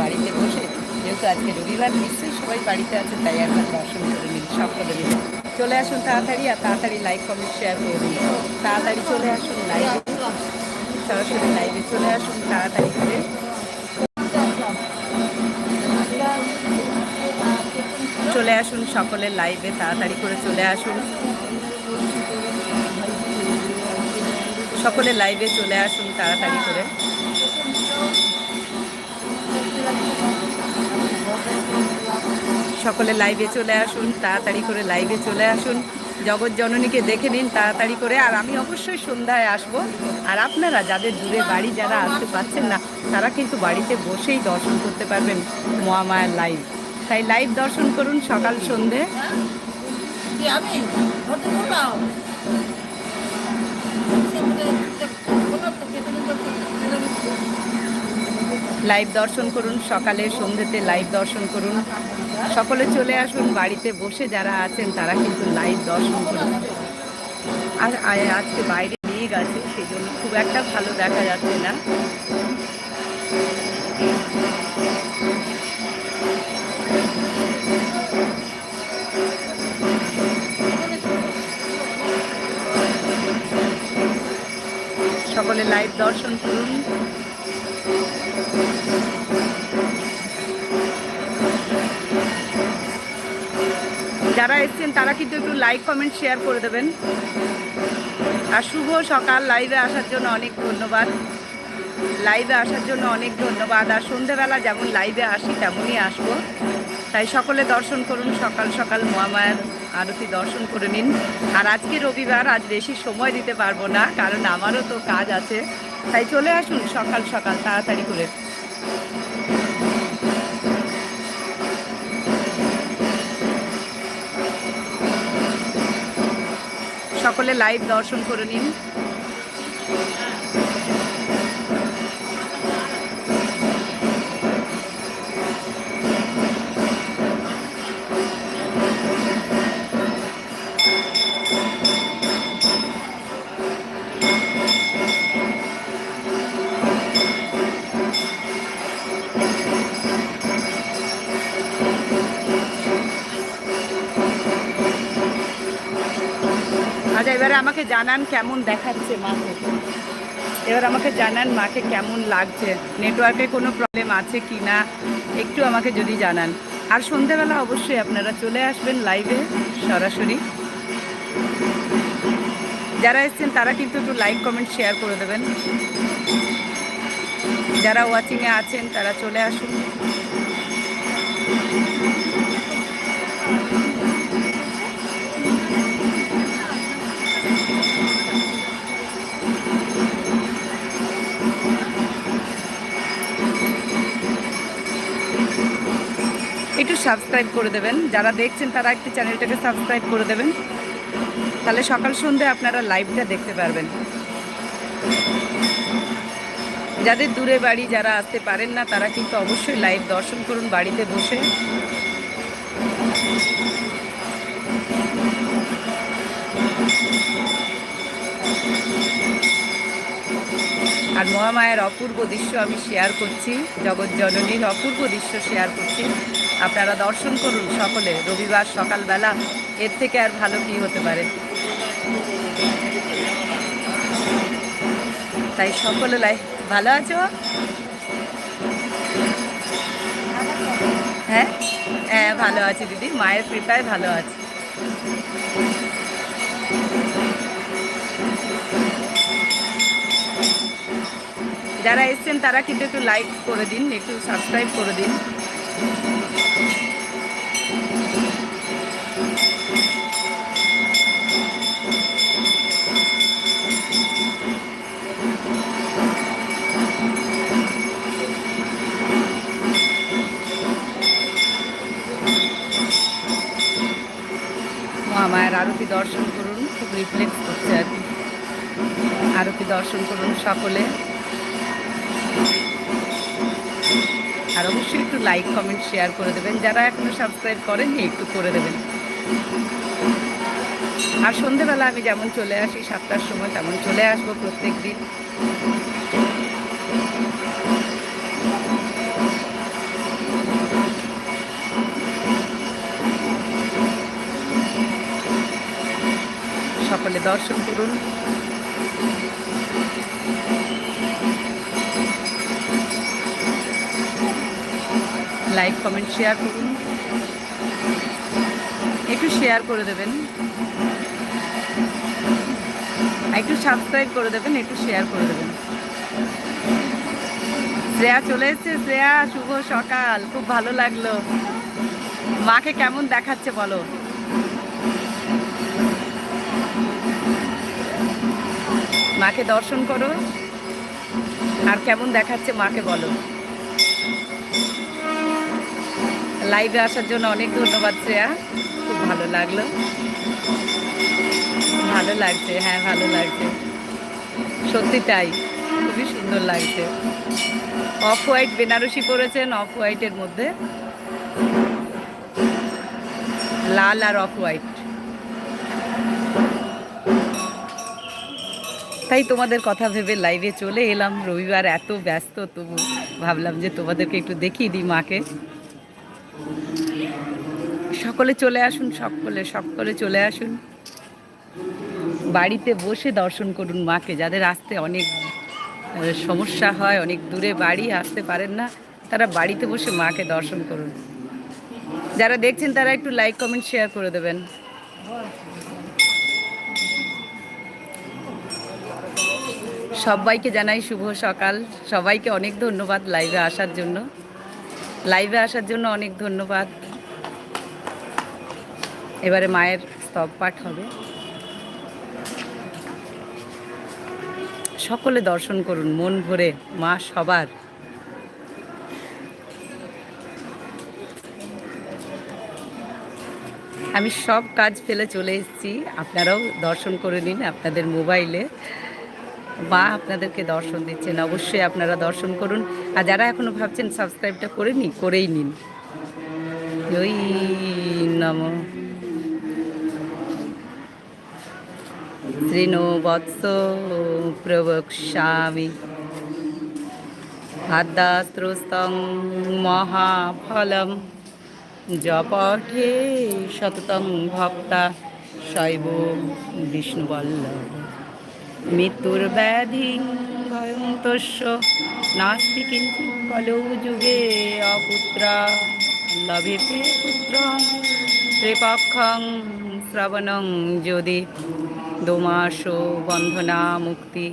বাড়িতে বসে, যেহেতু আজকে রবিবার, নিশ্চয়ই সবাই বাড়িতে আছে, তাই একবার দর্শন করে নিন সকলে মিলে চলে আসুন তাড়াতাড়ি আর তাড়াতাড়ি লাইক কমেন্ট শেয়ার করে দিন। তাড়াতাড়ি চলে আসুন লাইভে সরাসরি লাইভে চলে আসুন, তাড়াতাড়ি করে। চলে আসুন সকলের লাইভে তাড়াতাড়ি করে চলে আসুন। সকলে লাইভে চলে আসুন, তাড়াতাড়ি করে। সকলে লাইভে চলে আসুন, তাড়াতাড়ি করে লাইভে চলে আসুন। জগৎ জননীকে দেখে নিন তাড়াতাড়ি করে, আর আমি অবশ্যই সন্ধ্যায় আসব। আর আপনারা যাদের দূরে বাড়ি যারা আসতে পারছেন না, তারা কিন্তু বাড়িতে বসেই দর্শন করতে পারবেন মহামায়ার লাইভ তাই লাইভ দর্শন করুন সকাল সন্ধে। লাইভ দর্শন করুন, সকালে সন্ধ্যেতে লাইভ দর্শন করুন। সকলে চলে আসুন, বাড়িতে বসে যারা আছেন, তারা কিন্তু লাইভ দর্শন করুন। আর আজকে বাইরে মেঘ আছে সেই জন্য খুব একটা ভালো দেখা যাচ্ছে না। সকলে লাইভ দর্শন করুন। যারা এসছেন, তারা কিন্তু একটু লাইক কমেন্ট শেয়ার করে দেবেন। আর শুভ সকাল লাইভে আসার জন্য অনেক ধন্যবাদ। লাইভে আসার জন্য অনেক ধন্যবাদ। আর সন্ধেবেলা যেমন লাইভে আসি, তেমনই আসব। তাই সকলে দর্শন করুন, সকাল সকাল মহামায়ার আরতি দর্শন করে নিন। আর আজকে রবিবার, আজ বেশি সময় দিতে পারব না, কারণ আমারও তো কাজ আছে। তাই চলে আসুন সকাল সকাল, তাড়াতাড়ি করে। সকলে লাইভ দর্শন করে নিন। এবারে আমাকে জানান কেমন দেখাচ্ছে মাকে। এবার আমাকে জানান মাকে কেমন লাগছে। নেটওয়ার্কে কোনো প্রবলেম আছে কি না একটু আমাকে যদি জানান। আর সন্ধেবেলা অবশ্যই আপনারা চলে আসবেন লাইভে সরাসরি। যারা এসছেন, তারা কিন্তু একটু লাইক কমেন্ট শেয়ার করে দেবেন। যারা ওয়াচিংয়ে আছেন, তারা চলে আসুন। সাবস্ক্রাইব করে দেবেন। যারা দেখছেন তারা একটি চ্যানেলটাকে সাবস্ক্রাইব করে দেবেন। তাহলে সকাল সন্ধ্যে আপনারা লাইভটা দেখতে পারবেন। যাদের দূরে বাড়ি, যারা আসতে পারেন না, তারা কিন্তু অবশ্যই লাইভ দর্শন করুন বাড়িতে বসে। আর মহামায়ের অপূর্ব দৃশ্য আমি শেয়ার করছি, জগৎ জননীর অপূর্ব দৃশ্য শেয়ার করছি। আপনারা দর্শন করুন সকলে, রবিবার সকালবেলা, এর থেকে আর ভালো কি হতে পারে? তাই সকলে লাই ভালো আছো? হ্যাঁ? হ্যাঁ ভালো আছি দিদি, মায়ের কৃপায় ভালো আছি। যারা এসছেন, তারা কিন্তু একটু লাইক করে দিন, একটু সাবস্ক্রাইব করে দিন। মহামায়ের আরতি দর্শন করুন, খুব রিফ্লেক্ট করছে আর কি। আরতি দর্শন করুন সকলে। আর অবশ্যই একটু লাইক কমেন্ট শেয়ার করে দেবেন। যারা এখনও সাবস্ক্রাইব করেননি, একটু করে দেবেন। আর সন্ধেবেলা আমি যেমন চলে আসি, সাতটার সময় তেমন চলে আসব প্রত্যেক দিন। সকলে দর্শন করুন। লাইক কমেন্ট শেয়ার করুন। একটু শেয়ার করে দেবেন। একটু সাবস্ক্রাইব করে দেবেন, একটু শেয়ার করে দেবেন। শ্রেয়া চলে এসছে। শ্রেয়া, শুভ সকাল। খুব ভালো লাগল। মাকে কেমন দেখাচ্ছে বলো? মাকে দর্শন করো। আর কেমন দেখাচ্ছে মাকে বলো। লাইভে আসার জন্য অনেক ধন্যবাদ শ্রেয়া। খুব ভালো লাগল। ভালো লাগছে হ্যাঁ ভালো লাগছে। সত্যি তাই, খুবই সুন্দর লাগছে। অফ হোয়াইট বেনারসি পরেছেন অফ হোয়াইটের মধ্যে। লাল আর অফ হোয়াইট তাই তোমাদের কথা ভেবে লাইভে চলে এলাম। রবিবার এত ব্যস্ত, তবু ভাবলাম যে তোমাদেরকে একটু দেখিয়ে দিই মাকে। সকলে চলে আসুন, সকলে সকলে চলে আসুন। বাড়িতে বসে দর্শন করুন মাকে, যাদের আসতে অনেক সমস্যা হয়, অনেক দূরে বাড়ি আসতে পারেন না, তারা বাড়িতে বসে মাকে দর্শন করুন। যারা দেখছেন, তারা একটু লাইক কমেন্ট শেয়ার করে দেবেন। সবাইকে জানাই শুভ সকাল। সবাইকে অনেক ধন্যবাদ লাইভে আসার জন্য। লাইভে আসার জন্য অনেক ধন্যবাদ। এবারে মায়ের স্তব পাঠ হবে। সকলে দর্শন করুন, মন ভরে মা সবার। আমি সব কাজ ফেলে চলে এসেছি, আপনারাও দর্শন করে নিন আপনাদের মোবাইলে। মা আপনাদেরকে দর্শন দিচ্ছেন, অবশ্যই আপনারা দর্শন করুন। আর যারা এখনও ভাবছেন সাবস্ক্রাইবটা করে নি করেই নিন। নম। শ্রীনো বৎস প্রবক্ষ্যামি আদ্যাস্ত্রস্তং মহাফলম জপঠে শততং ভক্তা শৈব বিষ্ণুবল্লভ মৃত্যুর ব্যাধি ভয়ন্তস্য নাস্তি কিন্তু কলৌ যুগে অপুত্রা লভেতে পুত্র ত্রিপক্ষং শ্রবণং যদি দোমাস বন্ধনা মুক্তি।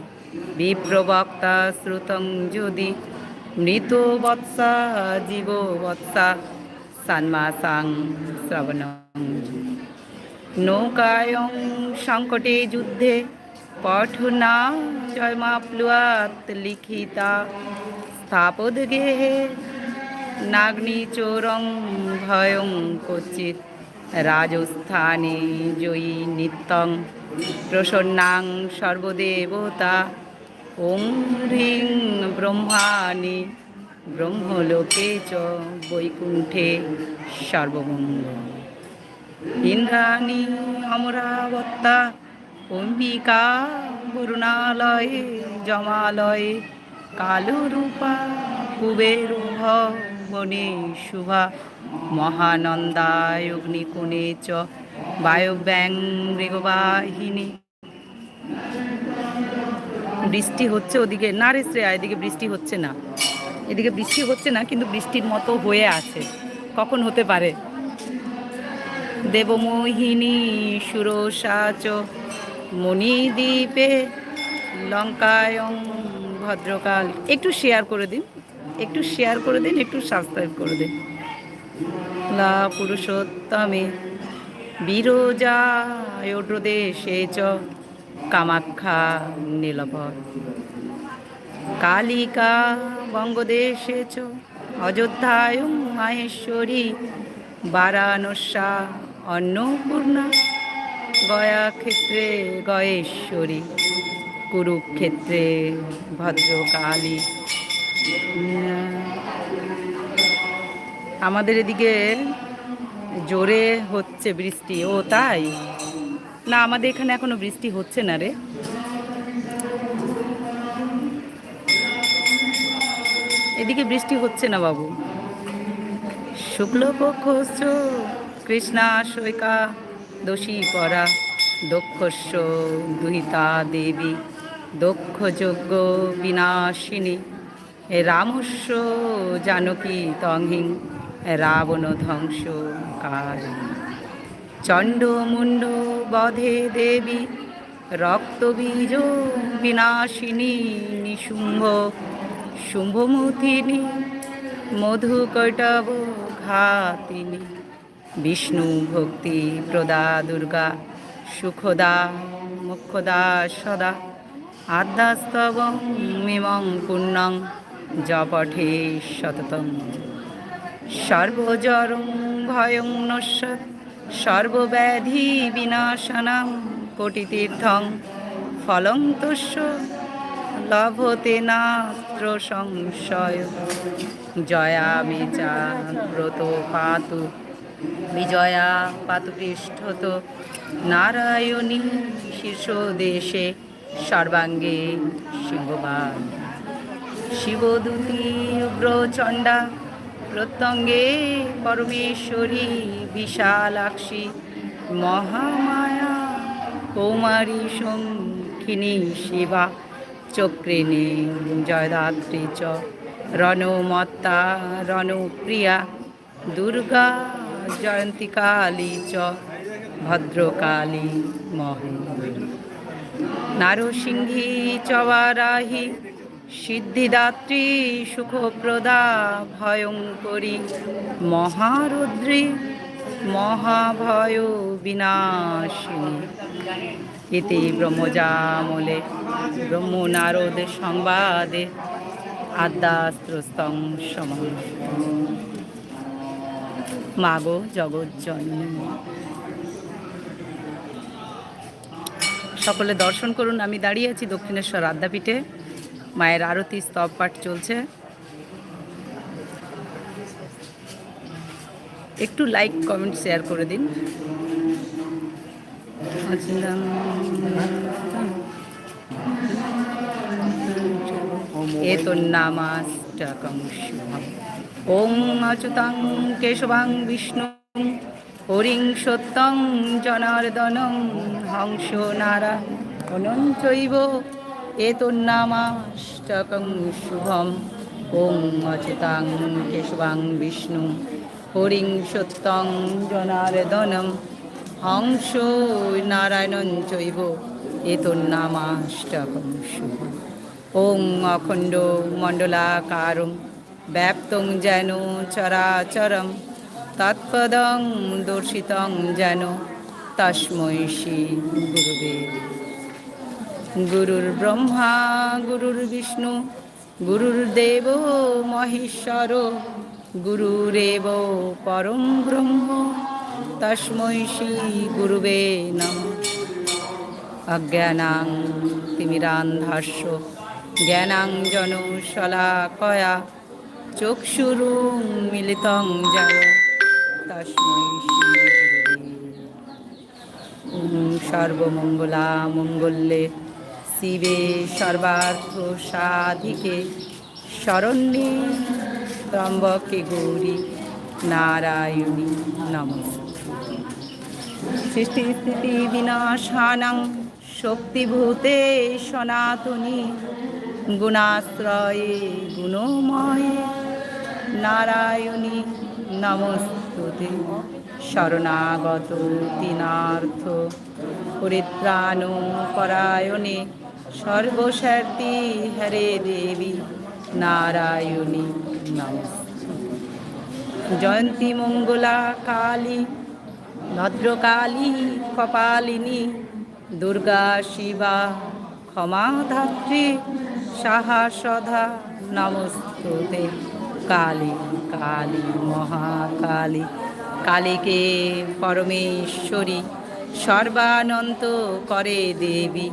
বিপ্রবক্তা শ্রুতং যদি মৃত বৎসা, জীব বৎসা, সান্মাসাং শ্রবণং। নৌকায়ং সংকটে যুদ্ধে পঠনা জয়মাপ্লুয়াত লিখিতা। স্থাপদ গেহে নাগ্নিচোরং ভয়ং ক্বচিৎ রাজস্থানে জয়ী নিত্যং। প্রসন্নাং সর্বদেবতা। ওং হ্রিং ব্রহ্মাণি, ব্রহ্মলোকে চ বৈকুণ্ঠে সর্বমঙ্গল। ইন্দ্রাণী অমরাবত্তা অম্বিকা বরুণালয়ে জমালয়ে, কালরূপা কুবের ভবনে শুভা, মহানন্দায় অগ্নিকোণে চ বায়ব্যাং মৃগবাহিনী বৃষ্টি হচ্ছে ওদিকে। না রে শ্রেয়া, এদিকে বৃষ্টি হচ্ছে না। এদিকে বৃষ্টি হচ্ছে না, কিন্তু বৃষ্টির মতো হয়ে আছে। কখন হতে পারে? দেবমোহিনী সুরসাচ মণিদ্বীপে, লঙ্কায়ং ভদ্রকাল। একটু শেয়ার করে দিন। একটু শেয়ার করে দিন, একটু সাবস্ক্রাইব করে দিন। লা পুরুষোত্তমে বিরজায়োদ্রদেশে চ, কামাখ্যা নীলভর কালিকা বঙ্গদেশে চ, অযোধ্যায় মাহেশ্বরী, বারাণসা অন্নপূর্ণা, গয়া ক্ষেত্রে গয়েশ্বরী, কুরুক্ষেত্রে ভদ্রকালী। আমাদের এদিকে জোরে হচ্ছে বৃষ্টি। ও তাই? না, আমাদের এখানে এখনও বৃষ্টি হচ্ছে না রে। এদিকে বৃষ্টি হচ্ছে না বাবু। শুক্লপক্ষ কৃষ্ণা, সৈকা, দোষী পরা, দক্ষস্য, দুহিতা দেবী দক্ষযজ্ঞ বিনাশিনী রামস্য, জানকী তংহিং রাবণ ধ্বংস কারী চণ্ডমুণ্ড বধে দেবী, রক্তবীজ বিনাশিনী নিশুম্ভ শুম্ভমুথিনী মধুকৈটব ঘাতিনী। বিষ্ণু ভক্তি প্রদা দুর্গা, সুখদা মুখদা সদা আদ্যাস্তব মিমং পুণ্যং, জপঠে সততম সর্বজরং ভয়ং নস্যৎ সর্বব্যাধি বিনাশনং কোটিতীর্থং ফলং তস্য লভতে নাত্র সংশয়। জয়া মে ব্রত পাতু, বিজয়া পাতু পৃষ্ঠত, নারায়ণী শীর্ষ দেশে সর্বাঙ্গে সিংহবান শিবদূতি উগ্রচণ্ডা প্রত্যঙ্গে পরমেশ্বরী বিশালাক্ষী মহামায়া কৌমারী শঙ্খিনী শিবা, চক্রিণী জয়দাত্রী চ রণমত্তা রণপ্রিয়া, দুর্গা জয়ন্তী কালী চ, ভদ্রকালী মহেন্দ্রী। নারসিংহী চবারাহি সিদ্ধিদাত্রী সুখপ্রদা ভয়ঙ্করী মহারুদ্রী মহাভয় বিনাশিনী। ইতি ব্রহ্মজামলে ব্রহ্মনারদ সংবাদে আদ্যাস্ত্রস্তং সম মাগো জগজ্জননী। সকলে দর্শন করুন, আমি দাঁড়িয়ে আছি দক্ষিণেশ্বর আদ্যাপীঠে। মায়ের আরতি, স্তব পাঠ চলছে। একটু লাইক কমেন্ট শেয়ার করে দিন। এ তো নামাষ্টকম শুভম ওং অচ্যুতং কেশবাং বিষ্ণু, হরিং সত্যং জনার্দনং, হংস নারায়ণং চৈব এতন্নামাষ্টকং শুভম ওং অচ্যুতাং কেশবাং বিষ্ণু হরিং সত্যং জনার্দনম হংস নারায়ণং চৈব এতন্নামাষ্টকং শুভম ওং অখণ্ড মণ্ডলাকারং ব্যাপ্তং যেন চরাচরম তৎপদং দর্শিতং যেন তস্মৈ শ্রী গুরুবে গুরুর ব্রহ্মা, গুরুর বিষ্ণু গুরুর্দেব মহেশ্বর, গুরুরেব পরম ব্রহ্ম, তস্মৈ শ্রী গুরুবে নম। অজ্ঞানাং তিমিরান্ধাস্য জ্ঞানাঞ্জন শলাকয়া, চক্ষুরুং মিলিতং জয় তস্मै শ্রী সর্বমঙ্গলা মঙ্গলে শিবে সর্বার্থ সাধিকে শরণ্যে ত্রম্বকে গৌরী নারায়ণী নমস্তে সৃষ্টি স্থিতি বিনাশানাং শক্তিভূতে সনাতনী গুণাশ্রয়ে গুণময়ে নারায়ণী নমস্তুতে। শরণাগত তিনার্থ পরিত্রাণ পরায়ণে সর্বস্বার্থী হরে দেবী নারায়ণী জয়ন্তী মঙ্গলা কালী, ভদ্রকালী, কপালিনী, দুর্গা শিবা, ক্ষমাধাত্রী সাহাসধা নমস্তুতে কালী কালী মহাকালী, কালীকে পরমেশ্বরী সর্বানন্ত করে দেবী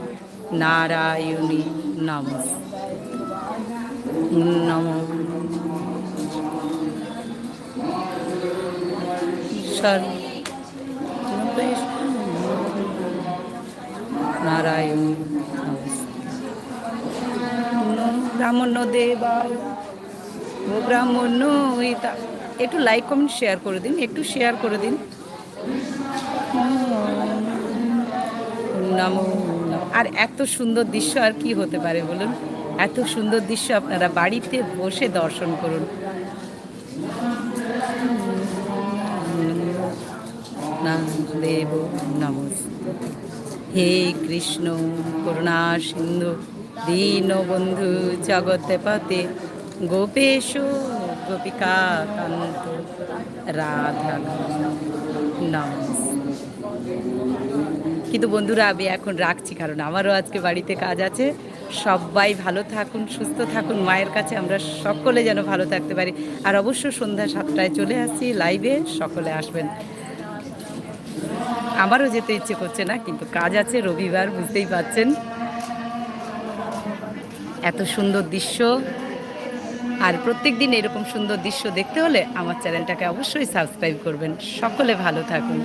নারায়ণী নম। সর্ব নারায়ণ ব্রাহ্মণ্য দেবায়। ব্রাহ্মণ্য একটু লাইক কমেন্ট শেয়ার করে দিন, একটু শেয়ার করে দিন। নমো নমঃ। আর এত সুন্দর দৃশ্য আর কি হতে পারে বলুন? এত সুন্দর দৃশ্য আপনারা বাড়িতে বসে দর্শন করুন। দেব হে কৃষ্ণ, করুণা সিন্ধু দীনবন্ধু জগৎপতে গোপেশ গোপিকা কান্ত রাধা নমস্তে কিন্তু বন্ধুরা, আমি এখন রাখছি কারণ আমারও আজকে বাড়িতে কাজ আছে। সবাই ভালো থাকুন, সুস্থ থাকুন, মায়ের কাছে আমরা সকলে যেন ভালো থাকতে পারি। আর অবশ্য সন্ধ্যা সাতটায় চলে আসছি লাইভে, সকলে আসবেন। আমারও যেতে ইচ্ছে করছে না, কিন্তু কাজ আছে, রবিবার, বুঝতেই পাচ্ছেন এত সুন্দর দৃশ্য। আর প্রত্যেক দিন এরকম সুন্দর দৃশ্য দেখতে হলে আমার চ্যানেলটাকে অবশ্যই সাবস্ক্রাইব করবেন। সকলে ভালো থাকুন।